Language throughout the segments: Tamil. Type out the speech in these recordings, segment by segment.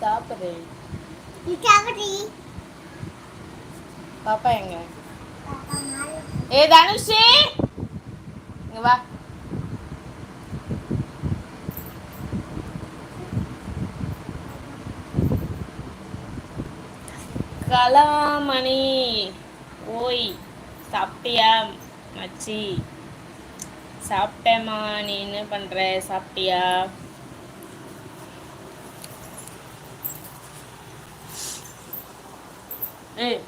சாப்பிடு. பாப்பா எங்க? ஏ தனுஷி! கலாமணி. ஓய் சாப்பிட்டியா மச்சி? சாப்பிட்டேம்மா நீ என்ன பண்ற? சாப்பிட்டியா? ஏய்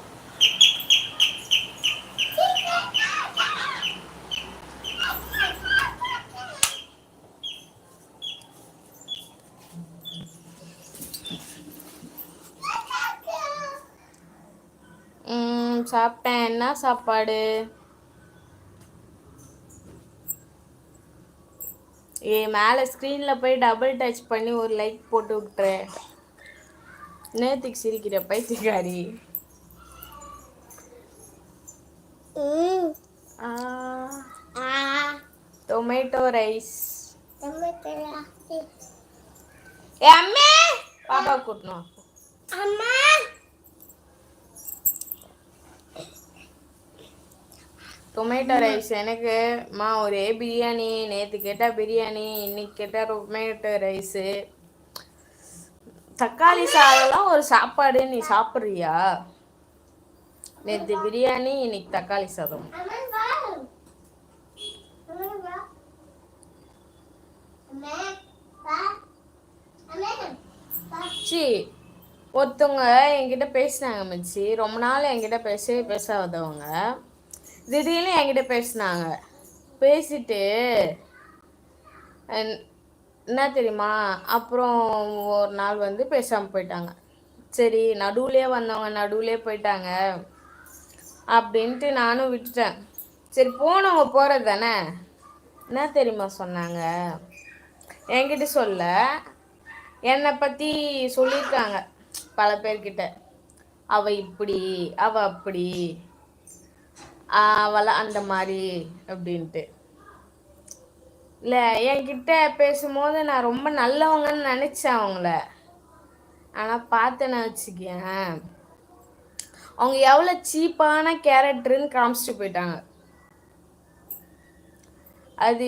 ம் சாப்பிட்டேன் என்ன சாப்பாடு. ஏ மேலே ஸ்க்ரீனில் போய் டபுள் டச் பண்ணி ஒரு லைக் போட்டு விட்டுறேன் நேத்துக்கு சிரிக்கிற பைத்தியக்காரி. டொமேட்டோ ரைஸ் ஏ அம்மே! பாப்பா கூட்டணும் அம்மா! டொமேட்டோ ரைஸ் எனக்கு மா ஒரே பிரியாணி. நேற்று கேட்டால் பிரியாணி இன்னைக்கு கேட்டால் டொமேட்டோ ரைஸு தக்காளி சாதம்லாம் ஒரு சாப்பாடு. நீ சாப்பிட்றியா? நேற்று பிரியாணி இன்னைக்கு தக்காளி சாதம். சி ஒருத்தவங்க என்கிட்ட பேசினாங்க மச்சி. ரொம்ப நாள் என்கிட்ட பேசவே பேசாதவங்க. திடீர்னு என்கிட்ட பேசினாங்க. பேசிட்டு என்ன தெரியுமா அப்புறம் ஒரு நாள் வந்து பேசாமல் போயிட்டாங்க. சரி நடுவுலயே வந்தவங்க நடுவுலயே போயிட்டாங்க. அப்படின்ட்டு நானும் விட்டுட்டேன். சரி போனவங்க போகிறது தானே? என்ன தெரியுமா சொன்னாங்க? என்கிட்ட சொல்ல. என்னை பற்றி சொல்லியிருக்காங்க பல பேர்கிட்ட. அவள் இப்படி அவள் அப்படி. அவளை அந்த மாதிரி அப்படின்ட்டு. இல்லை என்கிட்ட பேசும்போது நான் ரொம்ப நல்லவங்கன்னு நினச்சேன் அவங்கள. ஆனால் பார்த்தேன்னு வச்சுக்கேன் அவங்க எவ்வளோ சீப்பான கேரக்டருன்னு காமிச்சிட்டு போயிட்டாங்க. அது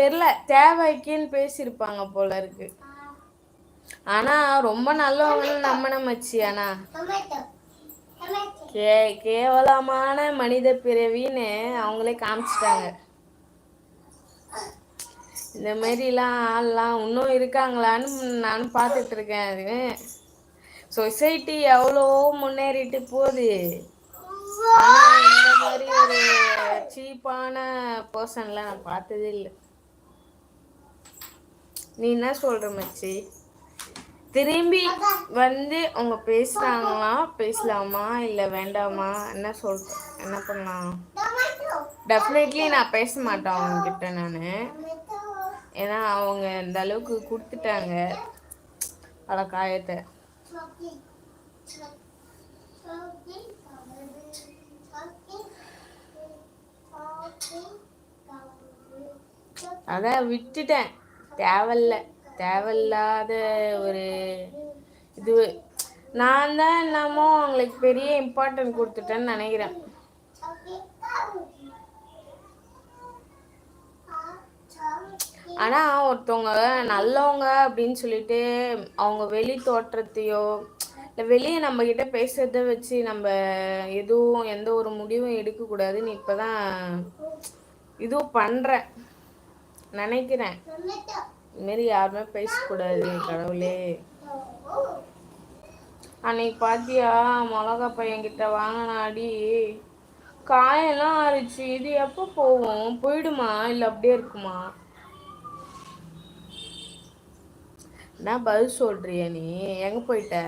தெரில தேவைக்குன்னு பேசியிருப்பாங்க போல இருக்கு. ஆனா ரொம்ப நல்லவங்கன்னு நம்பின மச்சி ஆனால் கே கேவலமான மனித பிறவின்னு அவங்களே காமிச்சிட்டாங்க. இந்த மாதிரிலாம் ஆள்லாம் இன்னும் இருக்காங்களான்னு நானும் பார்த்துட்டு இருக்கேன் அது. சொசைட்டி எவ்வளோ முன்னேறிட்டு போகுது. இந்த மாதிரி ஒரு சீப்பான பர்சன்லாம் நான் பார்த்ததே இல்லை. நீ என்ன சொல்கிற மச்சி? திரும்பி வந்து அவங்க பேசுறாங்களா? பேசலாமா? இல்லை வேண்டாமா? என்ன சொல் என்ன பண்ணலாம்? டெஃபினெட்லி நான் பேச மாட்டேன் அவங்க கிட்ட நான். ஏன்னா அவங்க இந்த அளவுக்கு கொடுத்துட்டாங்க. பல காயத்தை. அதான் விட்டுட்டேன். தேவையில்ல. தேவையில்லாத ஒரு இது. நான் தான் என்னமோ அவங்களுக்கு பெரிய இம்பார்ட்டன்ட் கொடுத்துட்டேன்னு நினைக்கிறேன். ஆனா ஆனால் ஒருத்தவங்க நல்லவங்க அப்படின்னு சொல்லிட்டு அவங்க வெளி தோற்றத்தையோ இல்லை வெளியே நம்ம கிட்ட பேசுறத வச்சு நம்ம எதுவும் எந்த ஒரு முடிவும் எடுக்கக்கூடாதுன்னு இப்போ தான் இதுவும் பண்ணுறேன் நினைக்கிறேன். இதுமாரி யாருமே பேசக்கூடாது கடவுளே. அன்னைக்கு பாத்தியா மிளகா பையன்கிட்ட வாங்கினாடி. காயெல்லாம் ஆறிச்சு இது எப்போ போகும்? போயிடுமா? இல்லை அப்படியே இருக்குமா? என்ன பதில் சொல்றிய நீ? எங்க போயிட்ட?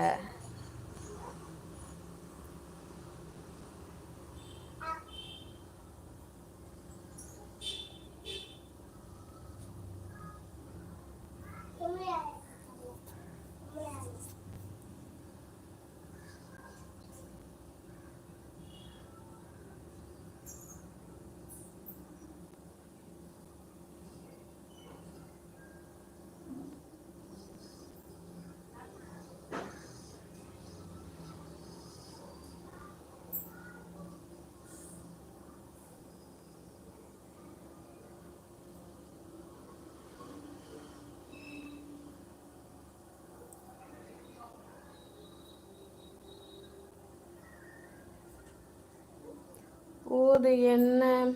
கூது என்ன?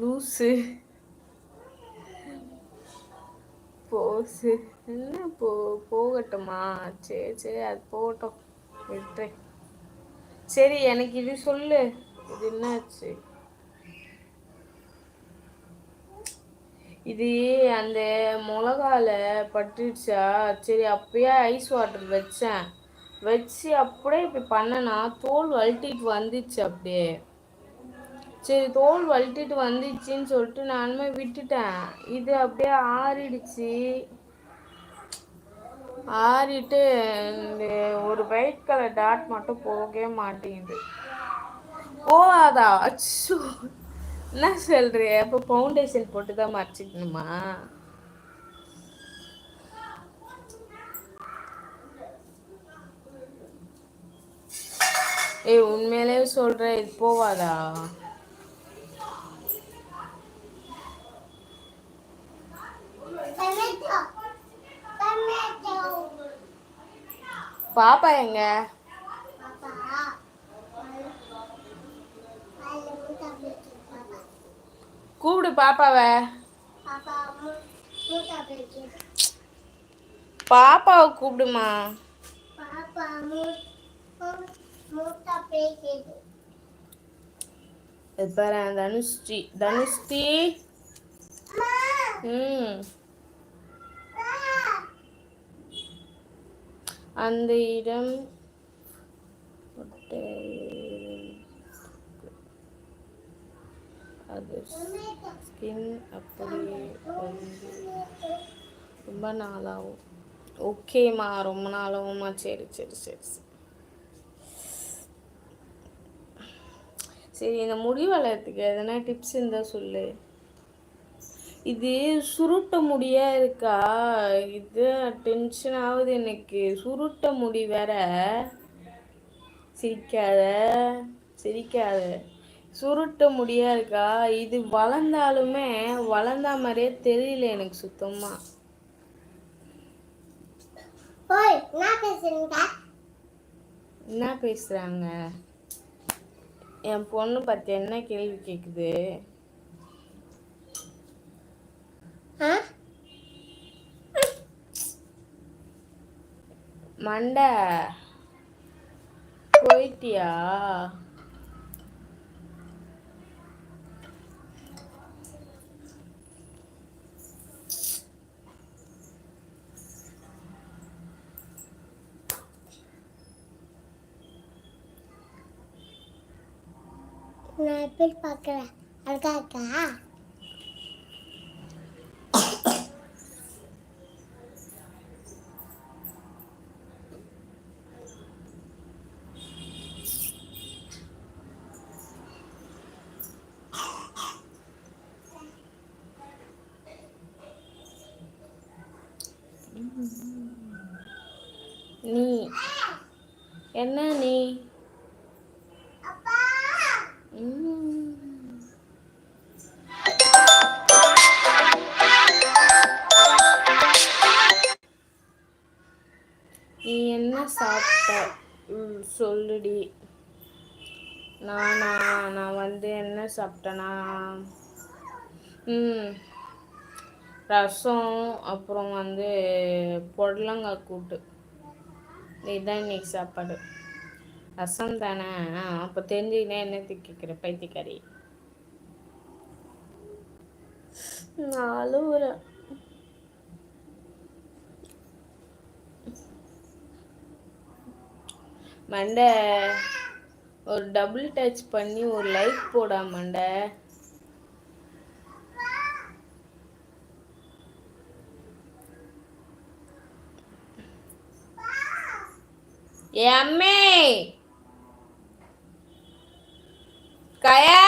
லூசு. போசு. என்ன போ போகட்டுமா? சரி சரி அது போகட்டும். விட்டுறேன். சரி எனக்கு இது சொல்லு. இது என்னாச்சு? இது அந்த மிளகால பட்டுடுச்சா? சரி அப்பயே ஐஸ் வாட்டர் வச்சேன். வச்சு அப்படியே இப்படி பண்ணனா தோல் வழட்டிட்டு வந்துச்சு அப்படியே. சரி தோல் வழட்டிட்டு வந்துச்சுன்னு சொல்லிட்டு நானுமே விட்டுட்டேன். இது அப்படியே ஆறிடுச்சு. ஆறிட்டு இந்த ஒரு ஒயிட் கலர் டாட் மட்டும் போகவே மாட்டேங்குது. போகாதா? அச்சோ. என்ன சொல்றிய இப்போ ஃபவுண்டேஷன் போட்டு தான் மறைச்சிக்கணுமா? ஏய் உண்மையிலேயே சொல்கிறேன் இது போவாதா பாப்பா எங்க கூப்பிடு பாப்பாவை பாப்பாவை கூப்பிடுமா பாரு. ம் Ah. அந்த இடம் அது. ஸ்கின் அப்படியே ரொம்ப நாளாகும் ஓகேம்மா ரொம்ப நாளாகும்மா சரி சரி சரி சரி சரி இந்த முடி வளர்றதுக்கு எதனா டிப்ஸ் இருந்தால் சொல்லு. இது சுருட்ட முடியா இருக்கா? இது டென்ஷன் ஆகுது எனக்கு. சுருட்ட முடி வேற. சிரிக்காத. சிரிக்காத. சுருட்ட முடியா இருக்கா? இது வளர்ந்தாலுமே வளர்ந்தா மாதிரியே தெரியல எனக்கு சுத்தமா. Oi, என்ன பேசுறீங்க? என்ன பேசுறாங்க? என் பொண்ணு பத்தி என்ன கேள்வி கேக்குது? மண்டை போயிட்டியா? நான் எப்படி பார்க்குறேன்? அழகா இருக்கா? நீ. என்ன நீ? சொல்லுடி. நானா நான் வந்து என்ன சாப்பிட்டேனா ம். ரசம் அப்புறம் வந்து புடலங்காய் கூட்டு. இதுதான் இன்னைக்கு சாப்பாடு. ரசம் தானே? அப்போ தெரிஞ்சுக்கினே என்னத்துக்கு கேட்குற பைத்தியக்காரி? நான் அழுவுறேன். மண்டை. ஒரு டபுள் டச் பண்ணி ஒரு லைக் போடா மண்டை. ஏ அம்மே. கயா.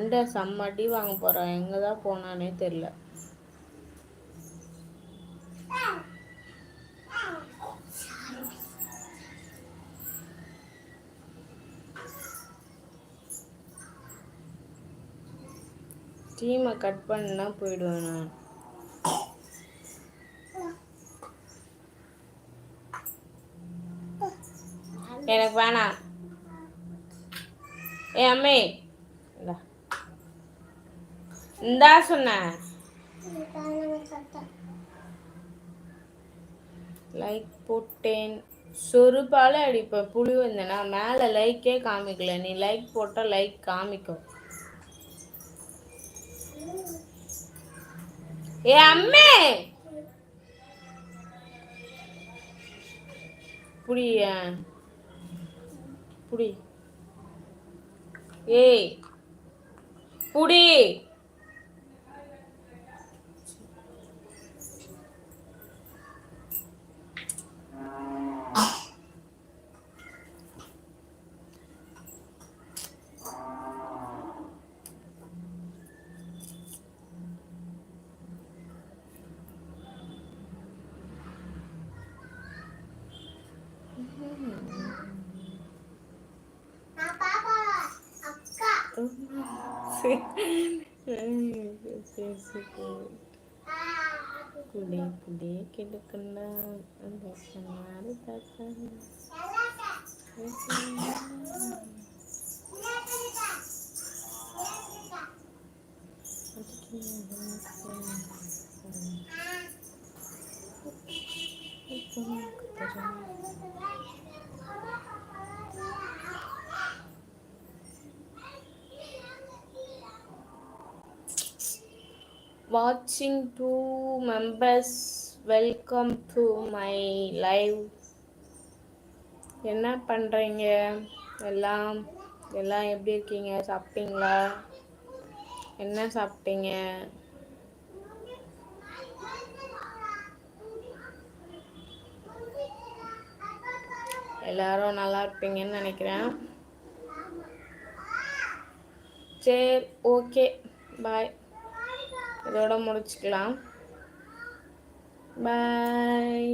மண்டை செம்ம வாங்க போறான் எங்க தான் போனானே தெரியல. ஸ்டீமை கட் பண்ணா போயிடுவேன் நான். எனக்கு வேணாம். ஏ அம்மே. இந்தா சொன்னேன் லைக் போட்டேன். சொருப்பால அடிப்பேன் புளி வந்தேனா மேலே லைக்கே காமிக்கல. நீ லைக் போட்டால் லைக் காமிக்கும். ஏ அம்மே! புரிய புடி. ஏய் புடி. சரி சரி சரி ஆ, குடி குடி வாட்சிங் two members welcome to my live என்ன பண்ணுறீங்க எல்லாம் எல்லாம் எப்படி இருக்கீங்க சாப்பிட்டீங்களா என்ன சாப்பிட்டீங்க எல்லாரும் நல்லா இருப்பீங்கன்னு நினைக்கிறேன் சரி ஓகே பாய் இதோட முடிச்சுக்கலாம். பாய்